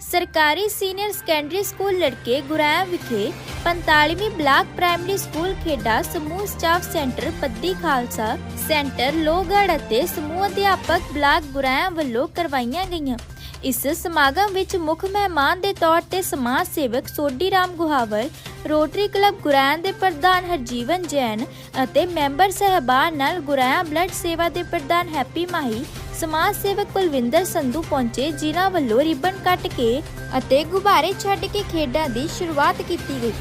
ਸਰਕਾਰੀ senior secondary school ਲੜਕੇ ਗੁਰੈਮ ਵਿਖੇ 45ਵੀਂ ਬਲਾਕ ਪ੍ਰਾਇਮਰੀ ਸਕੂਲ ਖੇਡਾਂ ਸਮੂਹ staff centre Paddi Khalsa centre Lohgarh ਅਤੇ ਸਮੂਹ ਅਧਿਆਪਕ ਬਲਾਕ ਗੁਰੈਮ ਵੱਲੋਂ ਕਰਵਾਈਆਂ ਗਈਆਂ। ਇਸ ਸਮਾਗਮ ਵਿੱਚ ਮੁੱਖ ਮਹਿਮਾਨ ਦੇ ਤੌਰ ਤੇ ਸਮਾਜ ਸੇਵਕ ਸੋਢੀ ਰਾਮ ਗੁਹਾਵਰ, ਰੋਟਰੀ ਕਲੱਬ ਗੁਰੈਮ ਦੇ ਪ੍ਰਧਾਨ ਹਰਜੀਵਨ ਜੈਨ ਅਤੇ ਮੈਂਬਰ ਸਹਿਬਾਨ ਨਾਲ ਗੁਰੈਮ ਬਲੱਡ ਸੇਵਾ ਦੇ ਪ੍ਰਧਾਨ ਹੈਪੀ ਮਾਹੀ ਸਮਾਜ ਸੇਵਕ ਬਲਵਿੰਦਰ ਸੰਧੂ ਪਹੁੰਚੇ ਜਿਨ੍ਹਾਂ ਵੱਲੋਂ ਰਿਬਨ ਕੱਟ ਕੇ ਅਤੇ ਗੁਬਾਰੇ ਛੱਡ ਕੇ ਖੇਡਾਂ ਦੀ ਸ਼ੁਰੂਆਤ ਕੀਤੀ ਗਈ।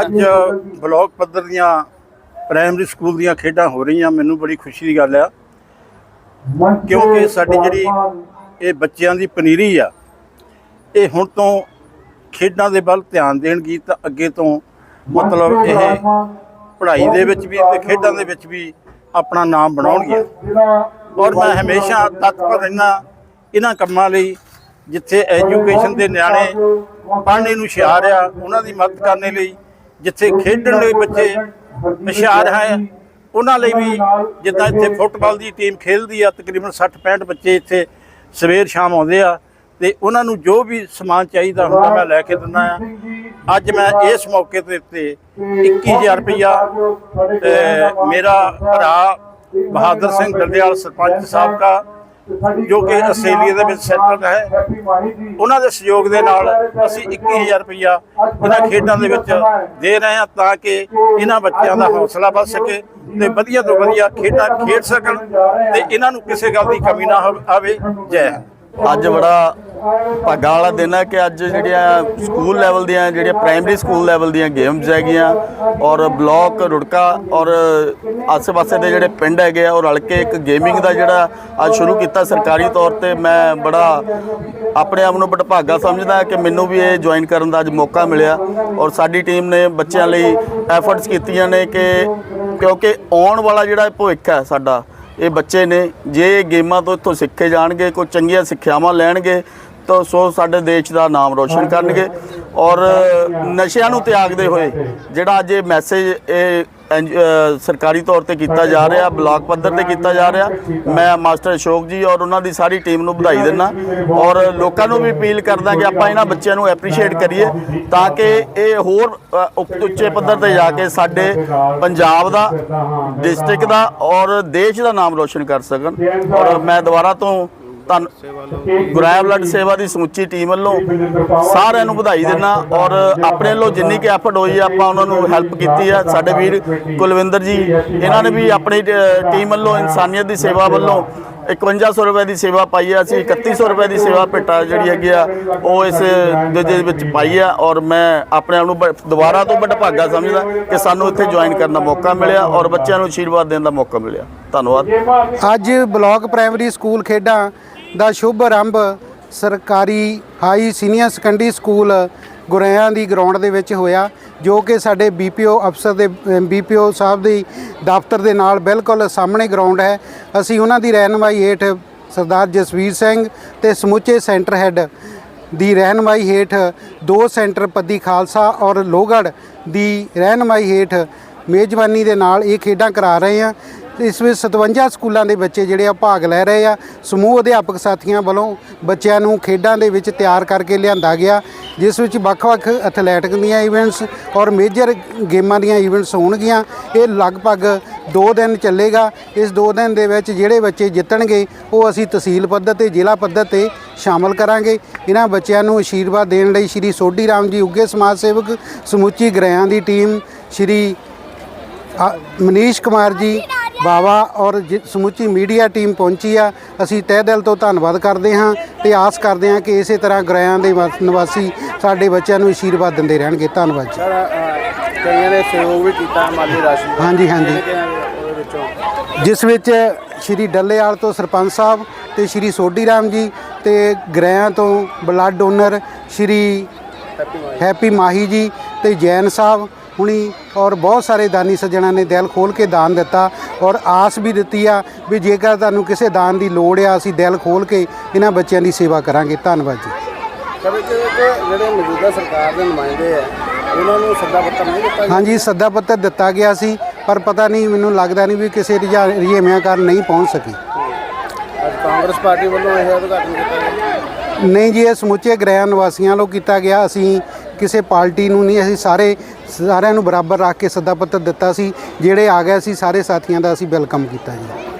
ਅੱਜ ਬਲਾਕ ਪੱਧਰ ਦੀਆਂ ਪ੍ਰਾਇਮਰੀ ਸਕੂਲ ਦੀਆਂ ਖੇਡਾਂ ਹੋ ਰਹੀਆਂ, ਮੈਨੂੰ ਬੜੀ ਖੁਸ਼ੀ ਦੀ ਗੱਲ ਆ। ਕਿਉਂਕਿ ਸਾਡੀ ਜਿਹੜੀ ਇਹ ਬੱਚਿਆਂ ਦੀ ਪਨੀਰੀ ਆ, ਇਹ ਹੁਣ ਤੋਂ ਖੇਡਾਂ ਦੇ ਵੱਲ ਧਿਆਨ ਦੇਣਗੀ ਤਾਂ ਅੱਗੇ ਤੋਂ ਮਤਲਬ ਇਹ ਪੜ੍ਹਾਈ ਦੇ ਵਿੱਚ ਵੀ ਤੇ ਖੇਡਾਂ ਦੇ ਵਿੱਚ ਵੀ ਆਪਣਾ ਨਾਮ ਬਣਾਉਣਗੀਆਂ। ਔਰ ਮੈਂ ਹਮੇਸ਼ਾ ਤਤਪਰ ਰਹਿਣਾ ਇਹਨਾਂ ਕੰਮਾਂ ਲਈ, ਜਿੱਥੇ ਐਜੂਕੇਸ਼ਨ ਦੇ ਨਿਆਣੇ ਪੜ੍ਹਨੇ ਨੂੰ ਹੁਸ਼ਿਆਰ ਆ, ਉਹਨਾਂ ਦੀ ਮਦਦ ਕਰਨ ਲਈ, ਜਿੱਥੇ ਖੇਡਣ ਲਈ ਬੱਚੇ ਹੁਸ਼ਿਆਰ ਹੈ। ਉਹਨਾਂ ਲਈ ਵੀ ਜਿੱਦਾਂ ਇੱਥੇ ਫੁੱਟਬਾਲ ਦੀ ਟੀਮ ਖੇਡਦੀ ਆ ਤਕਰੀਬਨ 60 65 ਬੱਚੇ ਇੱਥੇ ਸਵੇਰ ਸ਼ਾਮ ਆਉਂਦੇ ਆ। ਤੇ ਉਹਨਾਂ ਨੂੰ ਜੋ ਵੀ ਸਮਾਨ ਚਾਹੀਦਾ ਹੁੰਦਾ ਮੈਂ ਲੈ ਕੇ ਦਿੰਦਾ ਆ। ਅੱਜ ਮੈਂ ਇਸ ਮੌਕੇ ਤੇ ਉੱਤੇ 21000 ਰੁਪਇਆ ਮੇਰਾ ਭਰਾ ਬਹਾਦਰ ਸਿੰਘ ਡੱਲੇਵਾਲ ਸਰਪੰਚ ਸਾਹਿਬ ਦਾ ਜੋ ਕਿ ਆਸਟ੍ਰੇਲੀਆ ਦੇ ਵਿੱਚ ਸੈਟਲਡ ਹੈ। ਉਹਨਾਂ ਦੇ ਸਹਿਯੋਗ ਦੇ ਨਾਲ ਅਸੀਂ 21000 ਰੁਪਇਆ ਇਹਨਾਂ ਖੇਡਾਂ ਦੇ ਵਿੱਚ ਦੇ ਰਹੇ ਹਾਂ ਤਾਂ ਕਿ ਇਹਨਾਂ ਬੱਚਿਆਂ ਦਾ ਹੌਸਲਾ ਵੱਧ ਸਕੇ ਤੇ ਵਧੀਆ ਤੋਂ ਵਧੀਆ ਖੇਡਾਂ ਖੇਡ ਸਕਣ ਤੇ ਇਹਨਾਂ ਨੂੰ ਕਿਸੇ ਗੱਲ ਦੀ ਕਮੀ ਨਾ ਆਵੇ। ਜੈ ਹਿੰਦ। ਅੱਜ ਬੜਾ ਭਾਗਾ ਵਾਲਾ ਦਿਨ ਹੈ ਕਿ ਅੱਜ ਜਿਹੜੀਆਂ ਸਕੂਲ ਲੈਵਲ ਦੀਆਂ, ਜਿਹੜੀਆਂ ਪ੍ਰਾਇਮਰੀ ਸਕੂਲ ਲੈਵਲ ਦੀਆਂ ਗੇਮਸ ਹੈਗੀਆਂ ਔਰ ਬਲਾਕ, ਰੁੜਕਾ ਔਰ ਆਸ-ਪਾਸੇ ਦੇ ਜਿਹੜੇ ਪਿੰਡ ਹੈਗੇ ਆ, ਉਹ ਰਲ ਕੇ ਇੱਕ ਗੇਮਿੰਗ ਦਾ ਜਿਹੜਾ ਅੱਜ ਸ਼ੁਰੂ ਕੀਤਾ ਸਰਕਾਰੀ ਤੌਰ ਤੇ। ਮੈਂ ਬੜਾ ਆਪਣੇ ਆਪ ਨੂੰ ਬੜਾ ਭਾਗਾ ਸਮਝਦਾ ਕਿ ਮੈਨੂੰ ਵੀ ਇਹ ਜੁਆਇਨ ਕਰਨ ਦਾ ਅੱਜ ਮੌਕਾ ਮਿਲਿਆ ਔਰ ਸਾਡੀ ਟੀਮ ਨੇ ਬੱਚਿਆਂ ਲਈ ਐਫਰਟਸ ਕੀਤੀਆਂ ਨੇ ਕਿ ਕਿਉਂਕਿ ਆਉਣ ਵਾਲਾ ਜਿਹੜਾ ਭਵਿੱਖ ਹੈ ਸਾਡਾ ਇਹ ਬੱਚੇ ਨੇ, ਜੇ ਇਹ ਗੇਮਾਂ ਤੋਂ ਇੱਥੋਂ ਸਿੱਖੇ ਜਾਣਗੇ, ਕੋਈ ਚੰਗੀਆਂ ਸਿੱਖਿਆਵਾਂ ਲੈਣਗੇ, ਤਾਂ ਸੋ ਸਾਡੇ ਦੇਸ਼ ਦਾ ਨਾਮ ਰੋਸ਼ਨ ਕਰਨਗੇ। ਔਰ ਨਸ਼ਿਆਂ ਨੂੰ ਤਿਆਗਦੇ ਹੋਏ, ਜਿਹੜਾ ਅੱਜ ਇਹ ਮੈਸੇਜ ਇਹ ਸਰਕਾਰੀ ਤੌਰ ਤੇ ਕੀਤਾ ਜਾ ਰਿਹਾ, ਬਲਾਕ ਪੱਧਰ ਤੇ ਕੀਤਾ ਜਾ ਰਿਹਾ। ਮੈਂ ਮਾਸਟਰ ਅਸ਼ੋਕ ਜੀ ਔਰ ਉਹਨਾਂ ਦੀ ਸਾਰੀ ਟੀਮ ਨੂੰ ਵਧਾਈ ਦਿੰਦਾ ਔਰ ਲੋਕਾਂ ਨੂੰ ਵੀ ਅਪੀਲ ਕਰਦਾ ਕਿ ਆਪਾਂ ਇਹਨਾਂ ਬੱਚਿਆਂ ਨੂੰ ਐਪਰੀਸ਼ੀਏਟ ਕਰੀਏ ਤਾਂ ਕਿ ਇਹ ਹੋਰ ਉੱਚੇ ਪੱਧਰ ਤੇ ਜਾ ਕੇ ਸਾਡੇ ਪੰਜਾਬ ਦਾ ਡਿਸਟ੍ਰਿਕਟ ਦਾ ਔਰ ਦੇਸ਼ ਦਾ ਨਾਮ ਰੋਸ਼ਨ ਕਰ ਸਕਣ। ਔਰ ਮੈਂ ਦੁਬਾਰਾ ਤੋਂ ਧੰਨ ਗੁਰਾਇਆ ਬਲੱਡ ਸੇਵਾ ਦੀ ਸਮੁੱਚੀ ਟੀਮ ਵੱਲੋਂ ਸਾਰਿਆਂ ਨੂੰ ਵਧਾਈ ਦਿੰਦਾ ਔਰ ਆਪਣੇ ਵੱਲੋਂ ਜਿੰਨੀ ਕਿ ਐਫਰਟ ਹੋਈ ਆ, ਆਪਾਂ ਉਹਨਾਂ ਨੂੰ ਹੈਲਪ ਕੀਤੀ ਆ। ਸਾਡੇ ਵੀਰ ਕੁਲਵਿੰਦਰ ਜੀ, ਇਹਨਾਂ ਨੇ ਵੀ ਆਪਣੀ ਟੀਮ ਵੱਲੋਂ ਇਨਸਾਨੀਅਤ ਦੀ ਸੇਵਾ ਵੱਲੋਂ 5100 ਰੁਪਏ ਦੀ ਸੇਵਾ ਪਾਈ ਆ। ਅਸੀਂ 3100 ਰੁਪਏ ਦੀ ਸੇਵਾ ਭੇਟਾ ਜਿਹੜੀ ਹੈਗੀ ਆ, ਉਹ ਇਸ ਦੇ ਵਿੱਚ ਪਾਈ ਆ ਔਰ ਮੈਂ ਆਪਣੇ ਆਪ ਨੂੰ ਬ- ਦੁਬਾਰਾ ਤੋਂ ਬੜਾ ਭਾਗਾ ਸਮਝਦਾ ਕਿ ਸਾਨੂੰ ਇੱਥੇ ਜੁਆਇਨ ਕਰਨ ਦਾ ਮੌਕਾ ਮਿਲਿਆ ਔਰ ਬੱਚਿਆਂ ਨੂੰ ਆਸ਼ੀਰਵਾਦ ਦੇਣ ਦਾ ਮੌਕਾ ਮਿਲਿਆ। ਧੰਨਵਾਦ। ਅੱਜ ਬਲਾਕ ਪ੍ਰਾਇਮਰੀ ਸਕੂਲ ਖੇਡਾਂ ਦਾ ਸ਼ੁਭ ਆਰੰਭ ਸਰਕਾਰੀ ਹਾਈ ਸੀਨੀਅਰ ਸੈਕੰਡਰੀ ਸਕੂਲ ਗੁਰਿਆਂ ਦੀ ਗਰਾਊਂਡ ਦੇ ਵਿੱਚ ਹੋਇਆ, ਜੋ ਕਿ ਸਾਡੇ ਬੀਪੀਓ ਅਫਸਰ ਦੇ ਬੀਪੀਓ ਸਾਹਿਬ ਦੀ ਦਫ਼ਤਰ ਦੇ ਨਾਲ ਬਿਲਕੁਲ ਸਾਹਮਣੇ ਗਰਾਊਂਡ ਹੈ। ਅਸੀਂ ਉਹਨਾਂ ਦੀ ਰਹਿਨਮਾਈ ਹੇਠ ਸਰਦਾਰ ਜਸਵੀਰ ਸਿੰਘ ਤੇ ਸਮੁੱਚੇ ਸੈਂਟਰ ਹੈੱਡ ਦੀ ਰਹਿਨਮਾਈ ਹੇਠ ਦੋ ਸੈਂਟਰ ਪੱਦੀ ਖਾਲਸਾ ਔਰ ਲੋਹਗੜ੍ਹ ਦੀ ਰਹਿਨਮਾਈ ਹੇਠ ਮੇਜ਼ਬਾਨੀ ਦੇ ਨਾਲ ਇਹ ਖੇਡਾਂ ਕਰਾ ਰਹੇ ਹਾਂ। ਇਸ ਵਿੱਚ 57 ਸਕੂਲਾਂ ਦੇ ਬੱਚੇ ਜਿਹੜੇ ਆ ਭਾਗ ਲੈ ਰਹੇ ਆ। ਸਮੂਹ ਅਧਿਆਪਕ ਸਾਥੀਆਂ ਵੱਲੋਂ ਬੱਚਿਆਂ ਨੂੰ ਖੇਡਾਂ ਦੇ ਵਿੱਚ ਤਿਆਰ ਕਰਕੇ ਲਿਆਂਦਾ ਗਿਆ, ਜਿਸ ਵਿੱਚ ਵੱਖ-ਵੱਖ ਐਥਲੈਟਿਕ ਦੀਆਂ ਇਵੈਂਟਸ ਔਰ ਮੇਜਰ ਗੇਮਾਂ ਦੀਆਂ ਇਵੈਂਟਸ ਹੋਣਗੀਆਂ। ਇਹ ਲਗਭਗ 2 ਦਿਨ ਚੱਲੇਗਾ। ਇਸ 2 ਦਿਨ ਦੇ ਵਿੱਚ ਜਿਹੜੇ ਬੱਚੇ ਜਿੱਤਣਗੇ, ਉਹ ਅਸੀਂ ਤਹਿਸੀਲ ਪੱਧਰ ਤੇ, ਜ਼ਿਲ੍ਹਾ ਪੱਧਰ ਤੇ ਸ਼ਾਮਲ ਕਰਾਂਗੇ। ਇਹਨਾਂ ਬੱਚਿਆਂ ਨੂੰ ਆਸ਼ੀਰਵਾਦ ਦੇਣ ਲਈ ਸ਼੍ਰੀ ਸੋਢੀ ਰਾਮ ਜੀ ਉੱਗੇ ਸਮਾਜ ਸੇਵਕ ਸਮੁੱਚੀ ਗ੍ਰਹਿਆਂ ਦੀ ਟੀਮ ਸ਼੍ਰੀ ਮਨੀਸ਼ ਕੁਮਾਰ ਜੀ ਬਾਵਾ ਔਰ ਸਮੁੱਚੀ ਮੀਡੀਆ ਟੀਮ ਪਹੁੰਚੀ ਆ। ਅਸੀਂ ਤਹਿ ਦਿਲ ਤੋਂ ਧੰਨਵਾਦ ਕਰਦੇ ਹਾਂ ਤੇ ਆਸ ਕਰਦੇ ਹਾਂ ਕਿ ਇਸੇ ਤਰ੍ਹਾਂ ਗ੍ਰਹਿਆਂ ਦੇ ਵਸ- ਨਿਵਾਸੀ ਸਾਡੇ ਬੱਚਿਆਂ ਨੂੰ ਆਸ਼ੀਰਵਾਦ ਦਿੰਦੇ ਰਹਿਣਗੇ। ਧੰਨਵਾਦ ਜੀ। ਕਈਆਂ ਨੇ ਸਹਿਯੋਗ ਵੀ ਕੀਤਾ ਮਾਲੀ ਰਾਸ਼ੀ। ਹਾਂਜੀ, ਹਾਂਜੀ। ਜਿਸ ਵਿੱਚ ਸ਼੍ਰੀ ਡੱਲੇਵਾਲ ਤੋਂ ਸਰਪੰਚ ਸਾਹਿਬ ਤੇ ਸ਼੍ਰੀ ਸੋਢੀ ਰਾਮ ਜੀ ਤੇ ਗ੍ਰਹਿਆਂ ਤੋਂ blood donor Shri Happy Mahi ji ਤੇ ਜੈਨ ਸਾਹਿਬ ਹੁਣੀ ਔਰ ਬਹੁਤ ਸਾਰੇ ਦਾਨੀ ਸੱਜਣਾਂ ਨੇ ਦਿਲ ਖੋਲ ਕੇ ਦਾਨ ਦਿੱਤਾ ਔਰ ਆਸ ਵੀ ਦਿੱਤੀ ਆ ਵੀ ਜੇਕਰ ਤੁਹਾਨੂੰ ਕਿਸੇ ਦਾਨ ਦੀ ਲੋੜ ਆ ਅਸੀਂ ਦਿਲ ਖੋਲ ਕੇ ਇਹਨਾਂ ਬੱਚਿਆਂ ਦੀ ਸੇਵਾ ਕਰਾਂਗੇ। ਧੰਨਵਾਦ ਜੀ। ਕਦੇ ਜਿਹੜੇ ਮੌਜੂਦਾ ਸਰਕਾਰ ਦੇ ਨੁਮਾਇੰਦੇ ਆ ਉਹਨਾਂ ਨੂੰ ਸੱਦਾ ਪੱਤਰ ਨਹੀਂ ਦਿੱਤਾ ਹਾਂਜੀ ਸੱਦਾ ਪੱਤਰ ਦਿੱਤਾ ਗਿਆ ਸੀ ਪਰ ਪਤਾ ਨਹੀਂ ਮੈਨੂੰ ਲੱਗਦਾ ਨਹੀਂ ਵੀ ਕਿਸੇ ਰਿਜਾ ਰਜੇਵਿਆਂ ਕਾਰਨ ਨਹੀਂ ਪਹੁੰਚ ਸਕੀ। ਅੱਜ ਕਾਂਗਰਸ ਪਾਰਟੀ ਵੱਲੋਂ ਇਹ ਉਦਘਾਟਨ ਕੀਤਾ ਗਿਆ। ਨਹੀਂ ਜੀ, ਇਹ ਸਮੁੱਚੇ ਗ੍ਰਹਿ ਨਿਵਾਸੀਆਂ ਵੱਲੋਂ ਕੀਤਾ ਗਿਆ। ਅਸੀਂ ਕਿਸੇ ਪਾਰਟੀ ਨੂੰ ਨਹੀਂ, ਅਸੀਂ ਸਾਰੇ ਸਾਰਿਆਂ ਨੂੰ ਬਰਾਬਰ ਰੱਖ ਕੇ ਸੱਦਾ ਪੱਤਰ ਦਿੱਤਾ ਸੀ। ਜਿਹੜੇ ਆ ਗਏ ਸੀ, ਸਾਰੇ ਸਾਥੀਆਂ ਦਾ ਅਸੀਂ ਵੈਲਕਮ ਕੀਤਾ ਜੀ।